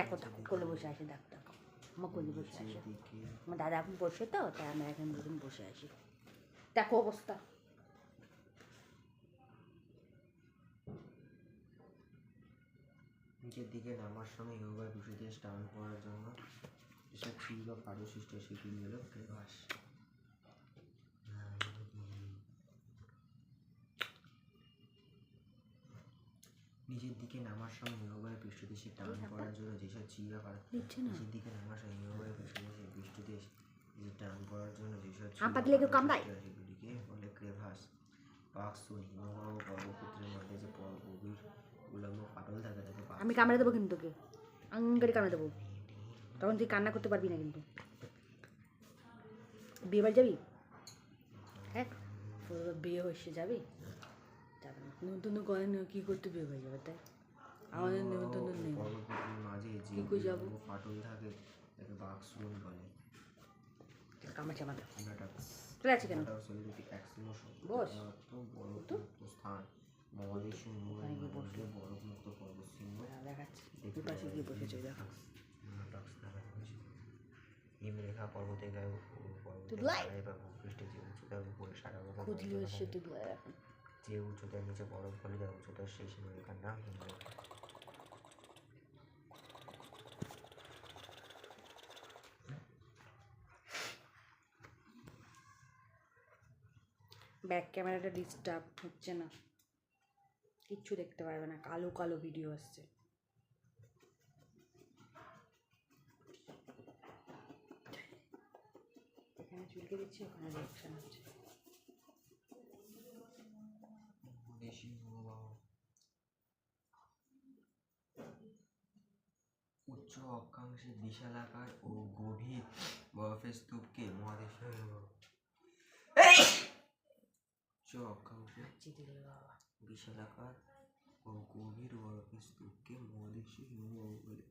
দেখো দেখো কোলে বসে আসে ডাক্তার আমার কোলে বসে আসে। আমার দাদা এখন বসে তো তাই আমি এখন দুজন বসে আসি দেখো অবস্থা। নিচের দিকে নামার সময় ইউবার বিষয়টি স্টান করার জন্য এসব চিল বা পারসিষ্ট সেগুলো ক্রেভাস নিচের দিকে নামার সময় হিমবাহের পৃষ্ঠদেশে টান করার জন্য যেসব চিল বা পার- দিচ্ছে না? নিচের দিকে নামার সময় হিমবাহের পৃষ্ঠদেশে পৃষ্ঠদেশ যে টান করার জন্য যেসব সেগুলিকে বলে ক্রেভাস পাকসুন হিমবাহ ও মধ্যে যে গভীর উলম্ব ফাটল থাকে তাকে আমি কামড়ে দেবো কিন্তু তোকে। আঙ্গারে কামড়ে দেবো। তখন তুই কান্না করতে পারবি না কিন্তু। বিয়ে বাড়ি যাবি? হ্যাঁ? বিয়ে হয়েছে যাবি? যাবে না নতুন করেন কী করতে বিয়ে হয়ে যাবে তাই আমাদের নেমন্তন্ন নেই। মাঝে যে কি করে যাব? ফাটল থাকে তাকে বাকসুন বলে। আমাদের। নাটাক্স চলে আছে কেন? বস। যার অর্থ বরফমুক্ত স্থান মহাদেশীয় ওখানে গিয়ে মধ্যে বরফমুক্ত পর্বতশৃঙ্গ হ্যাঁ, দেখাচ্ছি। দুই পাশে গিয়ে বসেছে দেখো। হিমরেখা পর্বতের গায়ে ও পর্বতের গায়ে বা ভূপৃষ্ঠে যে উচ্চতার উপরে সারা তুই এখন যে উচ্চতার নিচে বরফ ফলে তার উচ্চতার সেই সীমারেখার নাম হিমরেখা ব্যাক ক্যামেরাটা ডিস্টার্ব হচ্ছে না। কিচ্ছু দেখতে পারবে না, কালো কালো ভিডিও আসছে। এখানে চুলকে দিচ্ছি, ওখানে রিয়াকশন হচ্ছে মহাদেশীয় হিমবাহ উচ্চ অক্ষাংশে বিশালাকার ও গভীর বরফের স্তূপকে হিমবাহ উচ্চ অক্ষাংশে বিশালাকার ও গভীর বরফের স্তূপকে মহাদেশীয় হিমবাহ বলে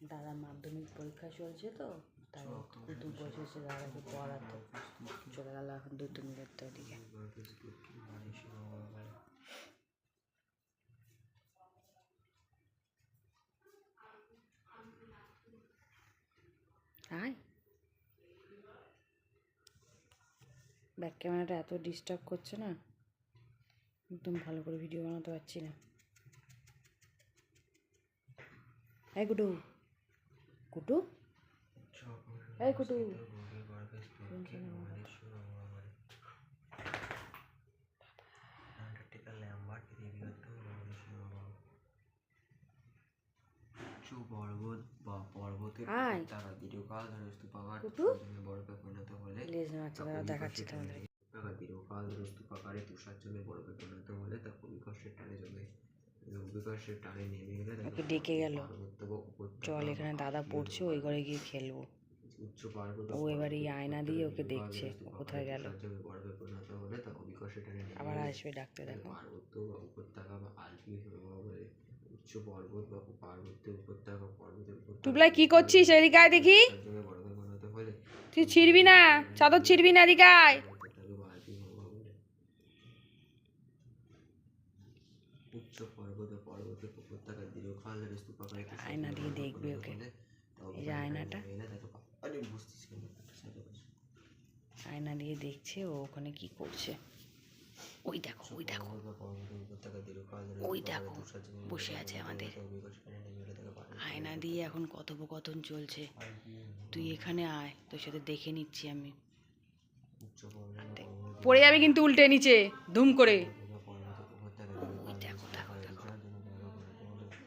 দাদার মাধ্যমিক পরীক্ষা চলছে তো তাই কুটুম বসেছে দাদাকে পড়াতে। চলে গেল এখন দু তিন ওদিকে বরফের স্তূপকে মহাদেশীয় হিমবাহ বলে আয় ব্যাক ক্যামেরাটা এত ডিস্টার্ব করছে না, একদম ভালো করে ভিডিও বানাতে পারছি না। এই কুটু কুটু এই কুটু উচ্চ পর্বত তারা দীর্ঘকাল ধরে স্তূপাকার কুটু? জমে বরফে পরিণত হলে দেখাচ্ছি তাহলে। তারা দীর্ঘকাল ধরে স্তূপাকারে তুষার জমে বরফে পরিণত হলে তা অভিকর্ষের টানে জমে টানে নেমে গেলে তাকে ওকে ডেকে গেল। চল এখানে দাদা পড়ছে ওই ঘরে গিয়ে খেলব। উচ্চ ও এবার এই আয়না দিয়ে ওকে দেখছে কোথায় গেল। বরফে পরিণত হলে তা অভিকর্ষের টানে আবার আসবে ডাকতে দেখো। পার্বত্য বা উপত্যকা বা আলপি হিমবাহ বলে উচ্চ পর্বত বা পার্বত্য উপত্যকা বা পর্বতের উপত্যকা টুবলাই কি করছিস এদিকে আয় দেখি। তুই ছিড়বি না চাদর ছিড়বি না এদিকে আয়। উপত্যকা বা আলপি হিমবাহ বলে উচ্চ পর্বত ও পর্বতের উপত্যকা দীর্ঘকাল ধরে স্তূপাকারে আয়না দিয়ে দেখবে ওকে। এই যে আয়নাটা। আয়না দিয়ে দেখছে ও ওখানে কি করছে। ওই দেখো ওই দেখো। ওই দেখো, বসে আছে আমাদের। আয়না দিয়ে এখন কথোপকথন চলছে। তুই এখানে আয় তোর সাথে দেখে নিচ্ছি আমি। পড়ে যাবে কিন্তু উল্টে নিচে ধুম করে। ওই দেখো দেখো দেখো।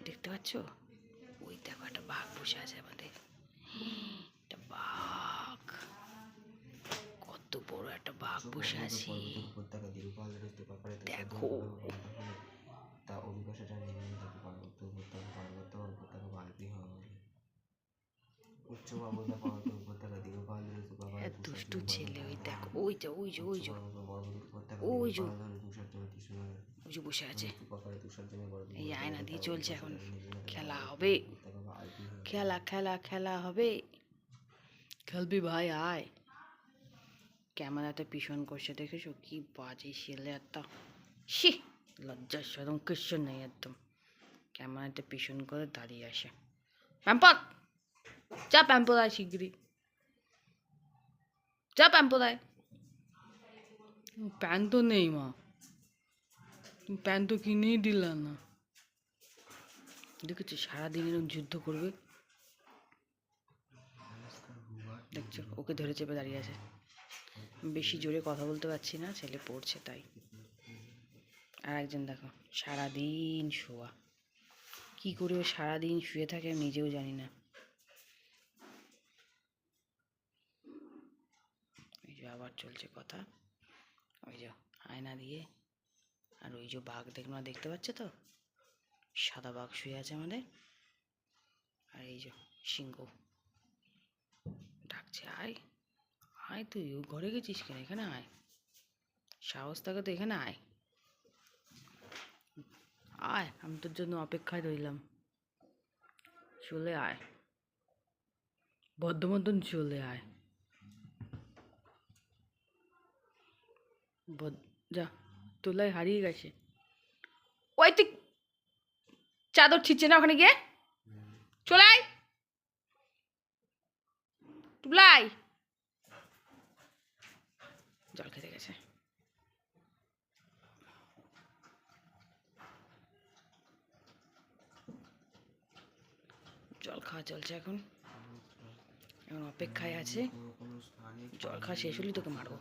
দেখতে পাচ্ছ? ওই দেখো একটা বাঘ বসে আছে আমাদের একটা বাঘ কত বড় একটা বাঘ বসে আছে। দেখো। তা নেমে পার্বত্য উপত্যকা পার্বত্য বা উপত্যকা বা আলপি উচ্চ উপত্যকা দুষ্টু ছেলে ওই দেখো ওই যে ওই যে ওই যে। ওই যে। ওই বসে আছে। এই আয়না দিয়ে চলছে এখন। খেলা হবে। খেলা খেলা খেলা হবে। খেলবি ভাই আয়। ক্যামেরাতে পিছন করছে, দেখেছ? কি বাজে ছেলে একটা। শি লজ্জার সরম কিছু নেই একদম। ক্যামেরাতে পিছন করে দাঁড়িয়ে আসে প্যাম্পক যা প্যাম্পোদায় শিগগিরি যা প্যাম্পোদায় প্যান তো নেই মা। প্যান তো কিনেই দিলাম না। দেখেছি, সারাদিন এরকম যুদ্ধ করবে? দেখছ, ওকে ধরে চেপে দাঁড়িয়ে আছে। বেশি জোরে কথা বলতে পারছি না, ছেলে পড়ছে তাই। আর একজন দেখো, সারাদিন শোয়া। কি করে ও সারাদিন শুয়ে থাকে আমি নিজেও জানি না। এই যে আবার চলছে কথা। ওই যে আয়না দিয়ে, আর ওই যে বাঘ দেখল দেখতে পাচ্ছে তো? সাদা বাঘ শুয়ে আছে আমাদের। আর এই যে সিংহ। ডাকছে, আয়। আয় তুই ও ঘরে গেছিস কেন? এখানে আয়। সাহস থাকে তো এখানে আয়। আয় আমি তোর জন্য অপেক্ষায় রইলাম। চলে আয়। বদ্ধ মতন চলে আয়। যা তোলাই হারিয়ে গেছে। ওই তুই চাদর ছিটছে না ওখানে গিয়ে? চলে আয়। টুবলাই জল খেতে গেছে জল খাওয়া চলছে এখন। এখন অপেক্ষায় আছে। জল খাওয়া শেষ হলেই তোকে মারবো।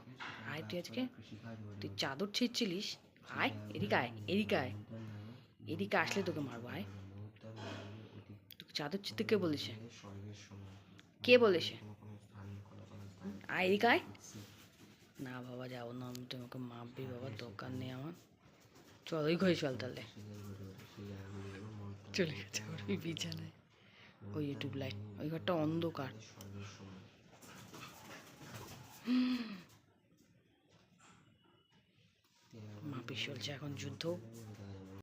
আয় তুই আজকে। তুই চাদর ছিঁড়ছিলিস? আয়, এদিকে আয় এদিকে আয়। এদিকে আসলে তোকে মারবো, আয়। তোকে চাদর ছিঁড়তে কে বলেছে? কে বলেছে? আয়, এদিকে আয়। না বাবা, যাব না। আমি তোমাকে মাপবি বাবা, দোকান নেই আমার। চল, ওই ঘরে চল তাহলে। চলে গেছে ওর বিছানায়। ওই ইউটিউব লাইট ওই ঘরটা অন্ধকার। মা পিস চলছে এখন যুদ্ধ।